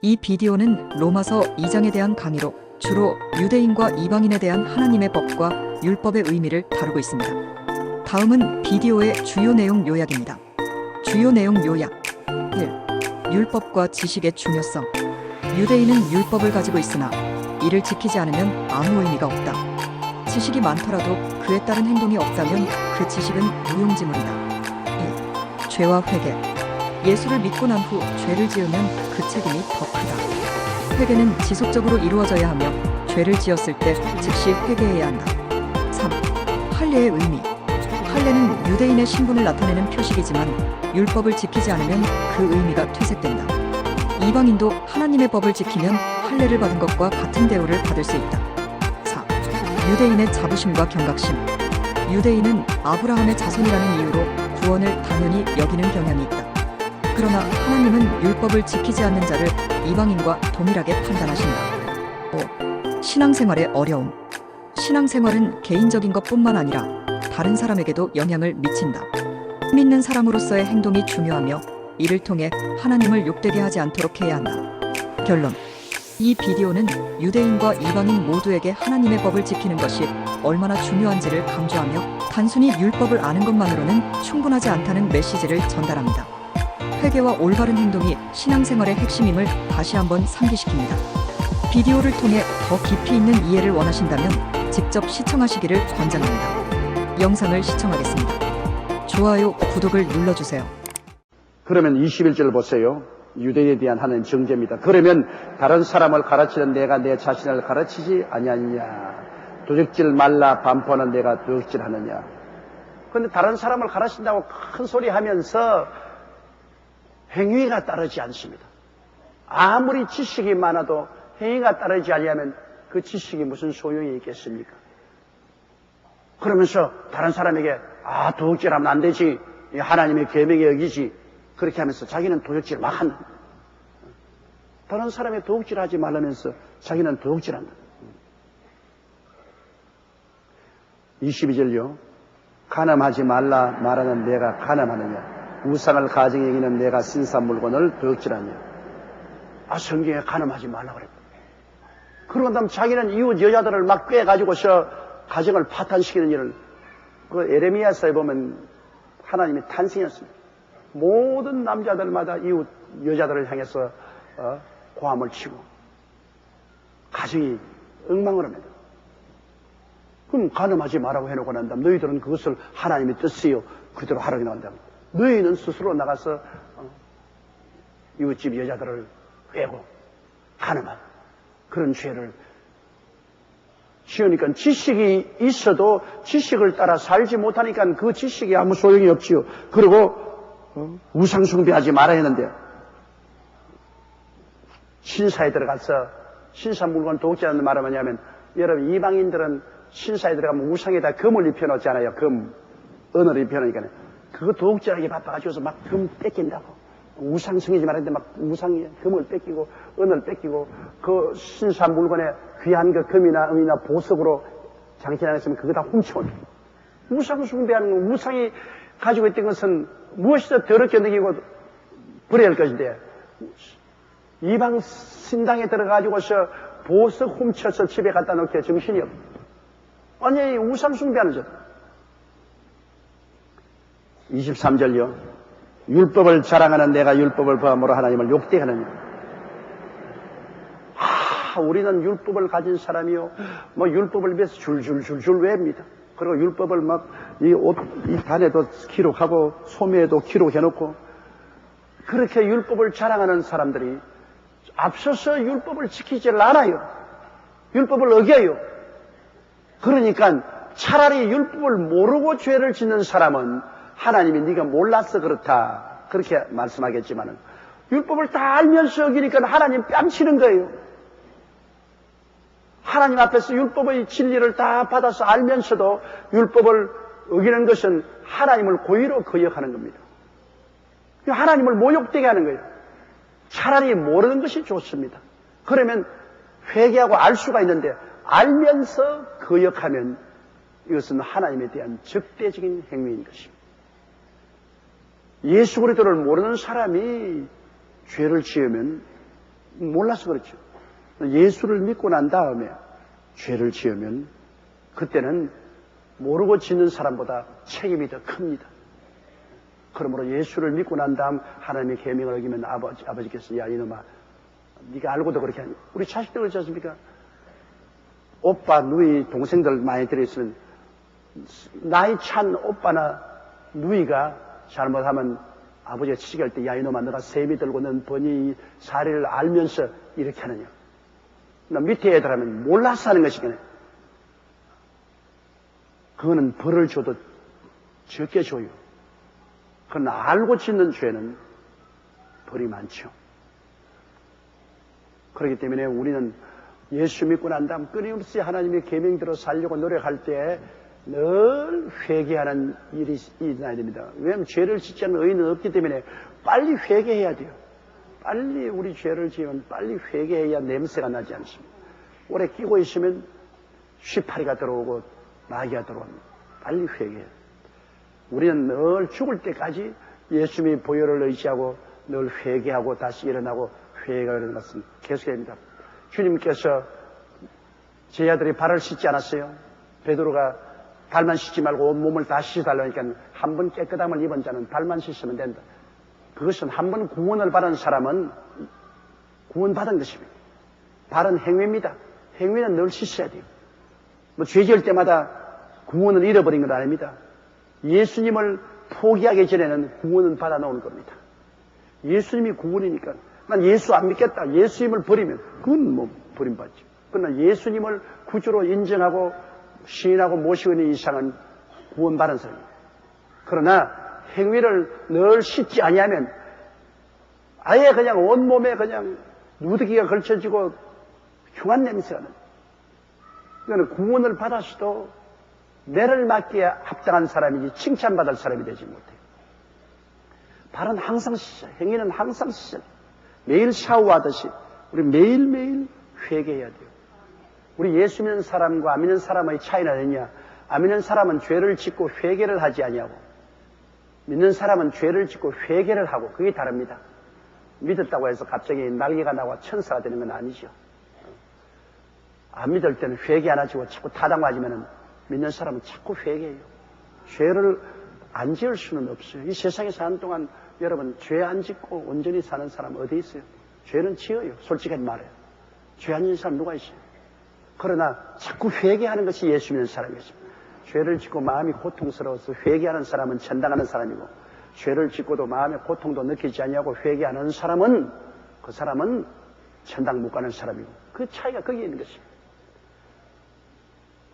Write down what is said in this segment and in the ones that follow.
이 비디오는 로마서 2장에 대한 강의로 주로 유대인과 이방인에 대한 하나님의 법과 율법의 의미를 다루고 있습니다. 다음은 비디오의 주요 내용 요약입니다. 주요 내용 요약 1. 율법과 지식의 중요성 유대인은 율법을 가지고 있으나 이를 지키지 않으면 아무 의미가 없다. 지식이 많더라도 그에 따른 행동이 없다면 그 지식은 무용지물이다. 2. 죄와 회개 예수를 믿고 난 후 죄를 지으면 그 책임이 더 크다. 회개는 지속적으로 이루어져야 하며 죄를 지었을 때 즉시 회개해야 한다. 3. 할례의 의미. 할례는 유대인의 신분을 나타내는 표식이지만 율법을 지키지 않으면 그 의미가 퇴색된다. 이방인도 하나님의 법을 지키면 할례를 받은 것과 같은 대우를 받을 수 있다. 4. 유대인의 자부심과 경각심. 유대인은 아브라함의 자손이라는 이유로 구원을 당연히 여기는 경향이 있다. 그러나 하나님은 율법을 지키지 않는 자를 이방인과 동일하게 판단하신다. 5. 신앙생활의 어려움. 신앙생활은 개인적인 것뿐만 아니라 다른 사람에게도 영향을 미친다. 믿는 사람으로서의 행동이 중요하며 이를 통해 하나님을 욕되게 하지 않도록 해야 한다. 결론. 이 비디오는 유대인과 이방인 모두에게 하나님의 법을 지키는 것이 얼마나 중요한지를 강조하며 단순히 율법을 아는 것만으로는 충분하지 않다는 메시지를 전달합니다. 회개와 올바른 행동이 신앙생활의 핵심임을 다시 한번 상기시킵니다. 비디오를 통해 더 깊이 있는 이해를 원하신다면 직접 시청하시기를 권장합니다. 영상을 시청하겠습니다. 좋아요, 구독을 눌러주세요. 그러면 21절 보세요. 유대에 대한 하나님 정죄입니다. 그러면 다른 사람을 가르치는 내가 내 자신을 가르치지 아니하느냐. 도적질 말라 반포는 내가 도적질 하느냐. 그런데 다른 사람을 가르친다고 큰 소리 하면서 행위가 따르지 않습니다. 아무리 지식이 많아도 행위가 따르지 아니하면 그 지식이 무슨 소용이 있겠습니까? 그러면서 다른 사람에게 아 도둑질하면 안 되지 이 하나님의 계명에 여기지 그렇게 하면서 자기는 도둑질 막 한다. 다른 사람의 도둑질하지 말라면서 자기는 도둑질한다. 22절요. 가늠하지 말라 말하는 내가 가늠하느냐. 우상을 가정에 여기는 내가 신사 물건을 도둑질하냐. 아 성경에 가늠하지 말라 그랬다. 그러고 다음 자기는 이웃 여자들을 막 꿰가지고서 가정을 파탄시키는 일을 그 에레미야서에 보면 하나님의 탄생이었습니다. 모든 남자들마다 이웃 여자들을 향해서 어, 고함을 치고 가정이 엉망을 합니다. 그럼 가늠하지 말라고 해놓고 난 다음 너희들은 그것을 하나님의 뜻이요 그대로 하라고 나온다. 너희는 스스로 나가서 어, 이웃집 여자들을 빼고 가늠한 그런 죄를 지으니까 지식이 있어도 지식을 따라 살지 못하니까 그 지식이 아무 소용이 없지요. 그리고 어? 우상 숭배하지 말아야 했는데 신사에 들어가서 신사 물건 도둑질하는 말은 뭐냐면 여러분 이방인들은 신사에 들어가면 우상에다 금을 입혀놓잖아요. 금 은을 입혀놓으니까 그거 도둑질하기 바빠가지고서 막 금 뺏긴다고. 우상승이지 말았는데 막 우상 금을 뺏기고 은을 뺏기고 그 신사 물건에 귀한 그 금이나 은이나 보석으로 장치 안 했으면 그거 다 훔쳐온 우상 숭배하는 건 우상이 가지고 있던 것은 무엇이든 더럽게 느끼고 버려야 할 것인데 이방 신당에 들어가지고서 보석 훔쳐서 집에 갖다 놓게 정신이 없. 완전히 우상 숭배하는 것. 23절요. 율법을 자랑하는 내가 율법을 범함으로 하나님을 욕대하느냐. 아, 우리는 율법을 가진 사람이요. 뭐 율법을 위해서 줄줄줄줄 외웁니다. 그리고 율법을 막 이 옷, 이 단에도 기록하고 소매에도 기록해놓고 그렇게 율법을 자랑하는 사람들이 앞서서 율법을 지키질 않아요. 율법을 어겨요. 그러니까 차라리 율법을 모르고 죄를 짓는 사람은 하나님이 네가 몰라서 그렇다 그렇게 말씀하겠지만은 율법을 다 알면서 어기니까 하나님 뺨치는 거예요. 하나님 앞에서 율법의 진리를 다 받아서 알면서도 율법을 어기는 것은 하나님을 고의로 거역하는 겁니다. 하나님을 모욕되게 하는 거예요. 차라리 모르는 것이 좋습니다. 그러면 회개하고 알 수가 있는데 알면서 거역하면 이것은 하나님에 대한 적대적인 행위인 것입니다. 예수 그리스도를 모르는 사람이 죄를 지으면 몰라서 그렇죠. 예수를 믿고 난 다음에 죄를 지으면 그때는 모르고 짓는 사람보다 책임이 더 큽니다. 그러므로 예수를 믿고 난 다음 하나님의 계명을 어기면 아버지, 아버지께서 야 이놈아 네가 알고도 그렇게 하니 우리 자식들 그렇지 않습니까? 오빠, 누이, 동생들 많이 들어있으면 나이 찬 오빠나 누이가 잘못하면 아버지가 치직할 때 야 이놈아 너가 세미 들고 넌 번이 사리를 알면서 이렇게 하느냐? 나 밑에 애들 하면 몰라서 하는 것이겠네 그거는 벌을 줘도 적게 줘요. 그러나 알고 짓는 죄는 벌이 많죠. 그렇기 때문에 우리는 예수 믿고 난 다음 끊임없이 하나님의 계명대로 살려고 노력할 때 늘 회개하는 일이 일어나야 됩니다. 왜냐하면 죄를 짓지 않는 의인은 없기 때문에 빨리 회개해야 돼요. 빨리 우리 죄를 지으면 빨리 회개해야 냄새가 나지 않습니다. 오래 끼고 있으면 쉬파리가 들어오고 마귀가 들어옵니다. 빨리 회개해요. 우리는 늘 죽을 때까지 예수님의 보혈을 의지하고 늘 회개하고 다시 일어나고 회개가 일어나는 것은 계속됩니다. 주님께서 제 아들이 발을 씻지 않았어요. 베드로가 발만 씻지 말고 온 몸을 다 씻어달라니까 한 번 깨끗함을 입은 자는 발만 씻으면 된다. 그것은 한 번 구원을 받은 사람은 구원받은 것입니다. 발은 행위입니다. 행위는 늘 씻어야 돼요. 뭐 죄 지을 때마다 구원을 잃어버린 건 아닙니다. 예수님을 포기하기 전에는 구원은 받아놓은 겁니다. 예수님이 구원이니까 난 예수 안 믿겠다. 예수님을 버리면 그건 뭐 버림받죠. 그러나 예수님을 구주로 인정하고 시인하고 모시고 있는 이상은 구원받은 사람입니다. 그러나 행위를 늘 씻지 아니하면 아예 그냥 온몸에 그냥 누드기가 걸쳐지고 흉한 냄새가 나요. 그거는 구원을 받았어도 매를 맞기에 합당한 사람이지 칭찬받을 사람이 되지 못해요. 발은 항상 씻어요. 행위는 항상 씻어요. 매일 샤워하듯이 우리 매일매일 회개해야 돼요. 우리 예수 믿는 사람과 안 믿는 사람의 차이는 어디냐? 안 믿는 사람은 죄를 짓고 회개를 하지 아니하고 믿는 사람은 죄를 짓고 회개를 하고 그게 다릅니다. 믿었다고 해서 갑자기 날개가 나와 천사가 되는 건 아니죠. 안 믿을 때는 회개 안 하시고 자꾸 타당 맞으면 믿는 사람은 자꾸 회개해요. 죄를 안 지을 수는 없어요. 이 세상에 사는 동안 여러분 죄 안 짓고 온전히 사는 사람 어디 있어요? 죄는 지어요. 솔직하게 말해요. 죄안 짓는 사람 누가 있어요? 그러나 자꾸 회개하는 것이 예수 믿는 사람이었습니다. 죄를 짓고 마음이 고통스러워서 회개하는 사람은 천당하는 사람이고 죄를 짓고도 마음의 고통도 느끼지 아니하고 회개하는 사람은 그 사람은 천당 못 가는 사람이고 그 차이가 거기에 있는 것입니다.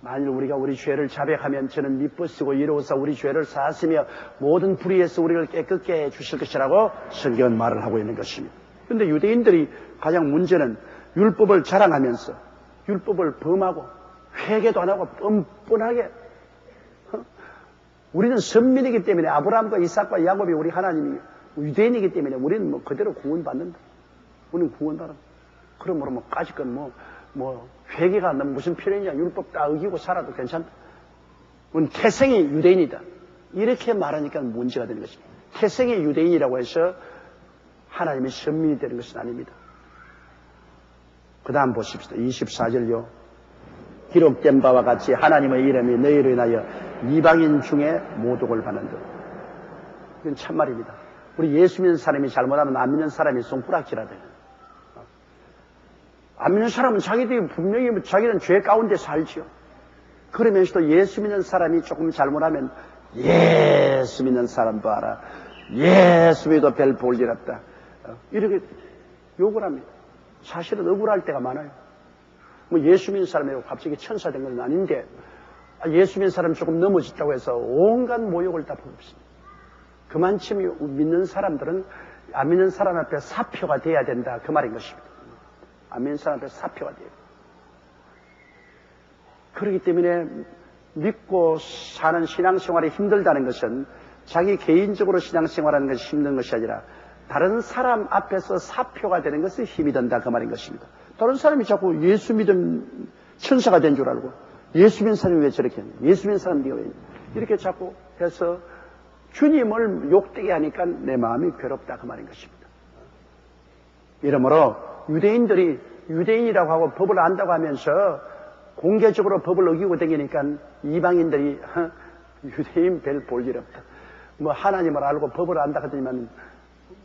만일 우리가 우리 죄를 자백하면 저는 미쁘시고 이로써 우리 죄를 사하시며 모든 불의에서 우리를 깨끗게 해 주실 것이라고 성경은 말을 하고 있는 것입니다. 그런데 유대인들이 가장 문제는 율법을 자랑하면서 율법을 범하고 회개도 안 하고 뻔뻔하게 어? 우리는 선민이기 때문에 아브라함과 이삭과 야곱이 우리 하나님이 유대인이기 때문에 우리는 뭐 그대로 구원받는다. 우리는 구원받아. 그러므로 뭐 까짓건 뭐, 뭐, 회개가 너 무슨 필요이냐. 율법 다 어기고 살아도 괜찮다. 우리는 태생이 유대인이다. 이렇게 말하니까 문제가 되는 것입니다. 태생의 유대인이라고 해서 하나님의 선민이 되는 것은 아닙니다. 그 다음 보십시다. 24절요. 기록된 바와 같이 하나님의 이름이 너희로 인하여 이방인 중에 모독을 받는 듯. 이건 참말입니다. 우리 예수 믿는 사람이 잘못하면 안 믿는 사람이 손가락질하다. 안 믿는 사람은 자기들이 분명히 자기는 죄 가운데 살지요. 그러면서도 예수 믿는 사람이 조금 잘못하면 예수 믿는 사람 봐라. 예수 믿어 별 볼 일 없다. 이렇게 욕을 합니다. 사실은 억울할 때가 많아요. 뭐 예수 믿는 사람이고 갑자기 천사 된 건 아닌데 예수 믿는 사람이 조금 넘어졌다고 해서 온갖 모욕을 다 부릅습니다. 그만큼 믿는 사람들은 안 믿는 사람 앞에 사표가 돼야 된다. 그 말인 것입니다. 안 믿는 사람 앞에 사표가 돼요. 그렇기 때문에 믿고 사는 신앙생활이 힘들다는 것은 자기 개인적으로 신앙생활하는 것이 힘든 것이 아니라 다른 사람 앞에서 사표가 되는 것이 힘이 든다. 그 말인 것입니다. 다른 사람이 자꾸 예수 믿은 천사가 된 줄 알고 예수 믿는 사람이 왜 저렇게 했냐. 예수 믿는 사람 네가 왜 이렇게 자꾸 해서 주님을 욕되게 하니까 내 마음이 괴롭다. 그 말인 것입니다. 이러므로 유대인들이 유대인이라고 하고 법을 안다고 하면서 공개적으로 법을 어기고 다니니까 이방인들이 어, 유대인 별 볼 일 없다. 뭐 하나님을 알고 법을 안다 하더니만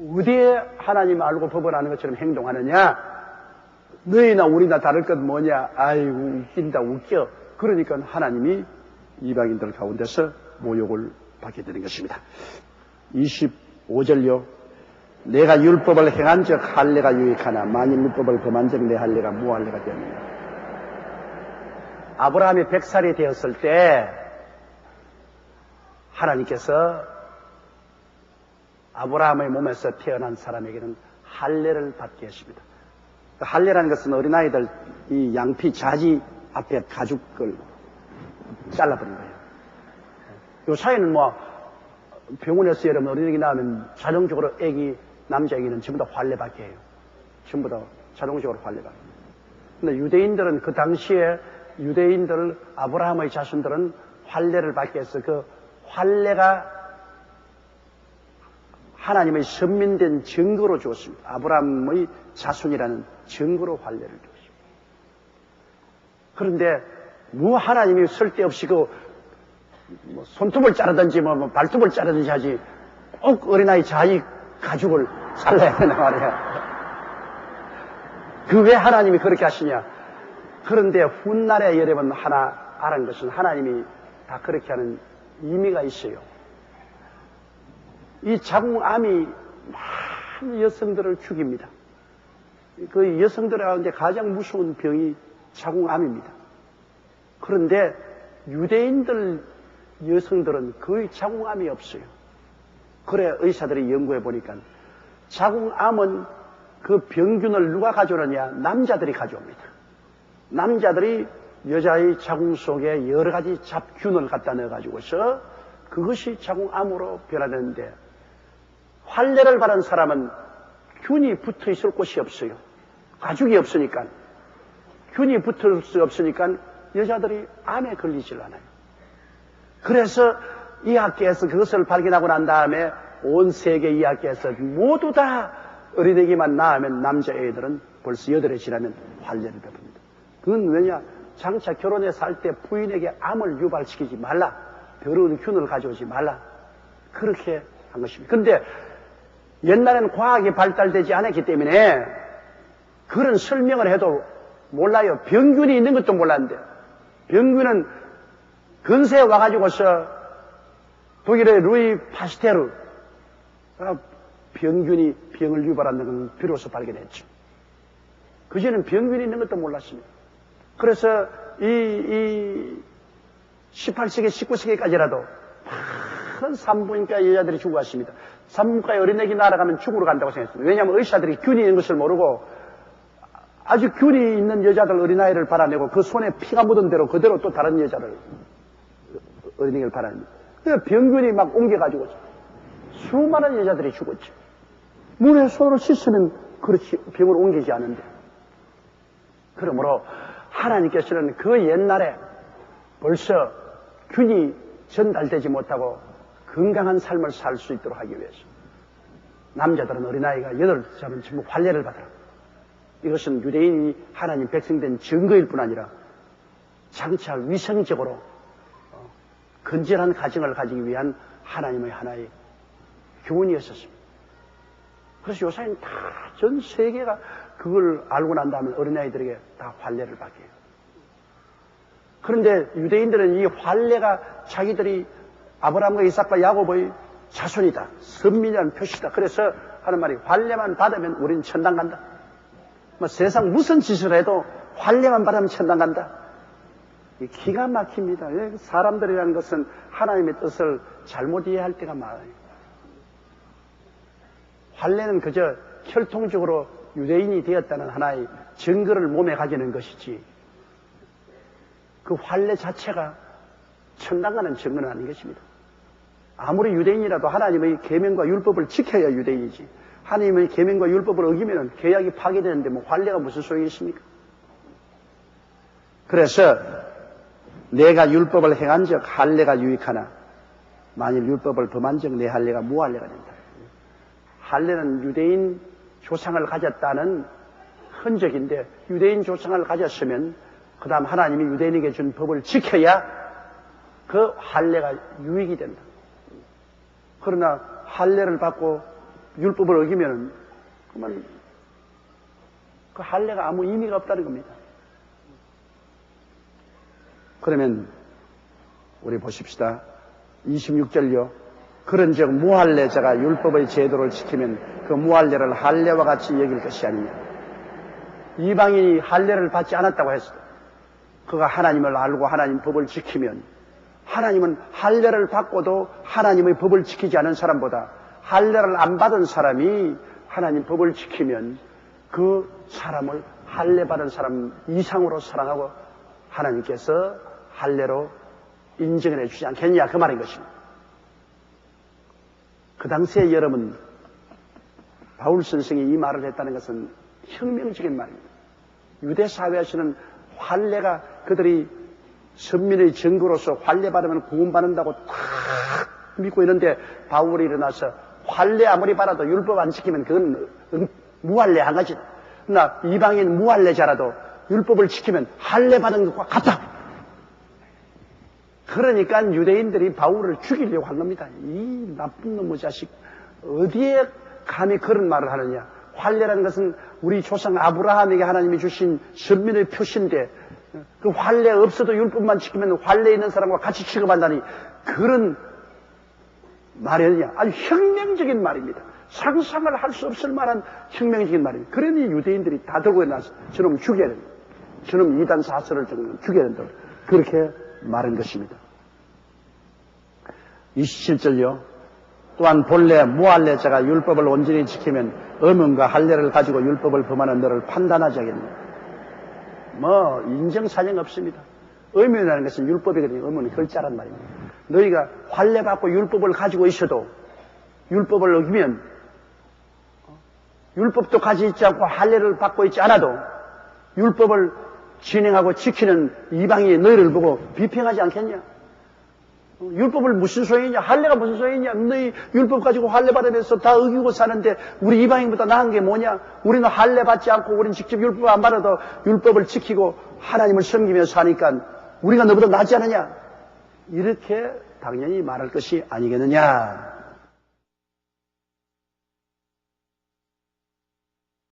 어디에 하나님 알고 법을 아는 것처럼 행동하느냐? 너희나 우리나 다를 것 뭐냐? 아이고 웃긴다 웃겨. 그러니까 하나님이 이방인들 가운데서 모욕을 받게 되는 것입니다. 25절요. 내가 율법을 행한 적 할례가 유익하나 만일 율법을 범한 적내 할례가 무할례가 되느냐. 아브라함이 100살이 되었을 때 하나님께서 아브라함의 몸에서 태어난 사람에게는 할례를 받게 했습니다. 그 할례라는 것은 어린아이들 이 양피 자지 앞에 가죽을 잘라버린 거예요. 요사이는 뭐 병원에서 여러분 어린애기 나오면 자동적으로 애기 남자 애기는 전부 다 할례 받게 해요. 전부 다 자동적으로 할례 받게. 근데 유대인들은 그 당시에 유대인들 아브라함의 자손들은 할례를 받게 해서 그 할례가 하나님의 선민된 증거로 주었습니다. 아브라함의 자손이라는 증거로 할례를 주었습니다. 그런데 뭐 하나님이 쓸데없이 그 뭐 손톱을 자르든지 뭐, 뭐 발톱을 자르든지 하지 꼭 어린아이 자기 가죽을 잘라야 되나 말이야. 그 왜 하나님이 그렇게 하시냐? 그런데 훗날에 여러분 하나 알은 것은 하나님이 다 그렇게 하는 의미가 있어요. 이 자궁암이 많은 여성들을 죽입니다. 그 여성들 가운데 가장 무서운 병이 자궁암입니다. 그런데 유대인들 여성들은 거의 자궁암이 없어요. 그래 의사들이 연구해 보니까 자궁암은 그 병균을 누가 가져오느냐? 남자들이 가져옵니다. 남자들이 여자의 자궁 속에 여러 가지 잡균을 갖다 넣어가지고서 그것이 자궁암으로 변화되는데 환례를 받은 사람은 균이 붙어 있을 곳이 없어요. 가죽이 없으니까. 균이 붙을 수 없으니까 여자들이 암에 걸리질 않아요. 그래서 이 학계에서 그것을 발견하고 난 다음에 온 세계 이 학계에서 모두 다 어린애기만 낳으면 남자애들은 벌써 여덟에 지나면 환례를 베풉니다. 그건 왜냐? 장차 결혼해 살 때 부인에게 암을 유발시키지 말라. 더러운 균을 가져오지 말라. 그렇게 한 것입니다. 근데 옛날에는 과학이 발달되지 않았기 때문에 그런 설명을 해도 몰라요. 병균이 있는 것도 몰랐는데 병균은 근세에 와가지고서 독일의 루이 파스테르 병균이 병을 유발하는 건 비로소 발견했죠. 그전에는 병균이 있는 것도 몰랐습니다. 그래서 이, 이 18세기, 19세기까지라도 큰 산부인과 여자들이 죽어갔습니다. 산부인과에 어린애기 날아가면 죽으러 간다고 생각했습니다. 왜냐하면 의사들이 균이 있는 것을 모르고 아주 균이 있는 여자들 어린아이를 발아내고 그 손에 피가 묻은 대로 그대로 또 다른 여자를 어린애기를 발아냅니다. 그 병균이 막 옮겨가지고 수많은 여자들이 죽었죠. 물에 손으로 씻으면 그렇지 병을 옮기지 않는데. 그러므로 하나님께서는 그 옛날에 벌써 균이 전달되지 못하고 건강한 삶을 살 수 있도록 하기 위해서 남자들은 어린아이가 여덟 살은 전부 환례를 받아라. 이것은 유대인이 하나님 백성된 증거일 뿐 아니라 장차 위생적으로 어, 건전한 가정을 가지기 위한 하나님의 하나의 교훈이었었습니다. 그래서 요새는 다 전 세계가 그걸 알고 난 다음에 어린아이들에게 다 환례를 받게 해요. 그런데 유대인들은 이 환례가 자기들이 아브라함과 이삭과 야곱의 자손이다. 선민이라는 표시다. 그래서 하는 말이 환례만 받으면 우리는 천당 간다. 뭐 세상 무슨 짓을 해도 환례만 받으면 천당 간다. 기가 막힙니다. 예, 사람들이라는 것은 하나님의 뜻을 잘못 이해할 때가 많아요. 환례는 그저 혈통적으로 유대인이 되었다는 하나의 증거를 몸에 가지는 것이지 그 환례 자체가 천당 가는 증거는 아닌 것입니다. 아무리 유대인이라도 하나님의 계명과 율법을 지켜야 유대인이지. 하나님의 계명과 율법을 어기면 계약이 파괴되는데 뭐 환례가 무슨 소용이 있습니까? 그래서 내가 율법을 행한 적 할례가 유익하나 만일 율법을 범한 적 내 할례가 무할례가 된다. 할례는 유대인 조상을 가졌다는 흔적인데 유대인 조상을 가졌으면 그 다음 하나님이 유대인에게 준 법을 지켜야 그 할례가 유익이 된다. 그러나 할례를 받고 율법을 어기면은 그만 그 할례가 아무 의미가 없다는 겁니다. 그러면 우리 보십시다. 26절요. 그런즉 무할례자가 율법의 제도를 지키면 그 무할례를 할례와 같이 여길 것이 아니냐. 이방인이 할례를 받지 않았다고 했어. 그가 하나님을 알고 하나님 법을 지키면 하나님은 할례를 받고도 하나님의 법을 지키지 않은 사람보다 할례를 안 받은 사람이 하나님 법을 지키면 그 사람을 할례 받은 사람 이상으로 사랑하고 하나님께서 할례로 인정해 주지 않겠냐 그 말인 것입니다. 그 당시에 여러분 바울 선생이 이 말을 했다는 것은 혁명적인 말입니다. 유대 사회에서는 환례가 그들이 선민의 증거로서 환례 받으면 구원받는다고 탁 믿고 있는데 바울이 일어나서 환례 아무리 받아도 율법 안 지키면 그건 응- 무할례 한 가지. 그러나 이방인 무할례자라도 율법을 지키면 할례 받은 것과 같다. 그러니까 유대인들이 바울을 죽이려고 한 겁니다. 이 나쁜 놈의 자식 어디에 감히 그런 말을 하느냐? 환례라는 것은 우리 조상 아브라함에게 하나님이 주신 선민의 표시인데 그 환례 없어도 율법만 지키면 환례 있는 사람과 같이 취급한다니 그런 말이냐? 아주 혁명적인 말입니다. 상상을 할 수 없을 만한 혁명적인 말입니다. 그러니 유대인들이 다 들고 일어나서 저놈 죽여야 된다. 저놈 이단 사설을 좀 죽여야 된다. 그렇게 말한 것입니다. 27절요. 또한 본래 무할례자가 율법을 온전히 지키면 의문과 할례를 가지고 율법을 범하는 너를 판단하지 않겠느냐. 뭐 인정사정 없습니다. 의문이라는 것은 율법이거든요. 의문은 글자란 말입니다. 너희가 할례 받고 율법을 가지고 있어도 율법을 어기면 율법도 가지고 있지 않고 할례를 받고 있지 않아도 율법을 진행하고 지키는 이방인이 너희를 보고 비평하지 않겠냐? 율법을 무슨 소용이냐? 할례가 무슨 소용이냐? 너희 율법 가지고 할례 받으면서 다 어기고 사는데 우리 이방인보다 나은 게 뭐냐? 우리는 할례 받지 않고 우리는 직접 율법 안 받아도 율법을 지키고 하나님을 섬기며 사니까 우리가 너보다 낫지 않느냐? 이렇게 당연히 말할 것이 아니겠느냐?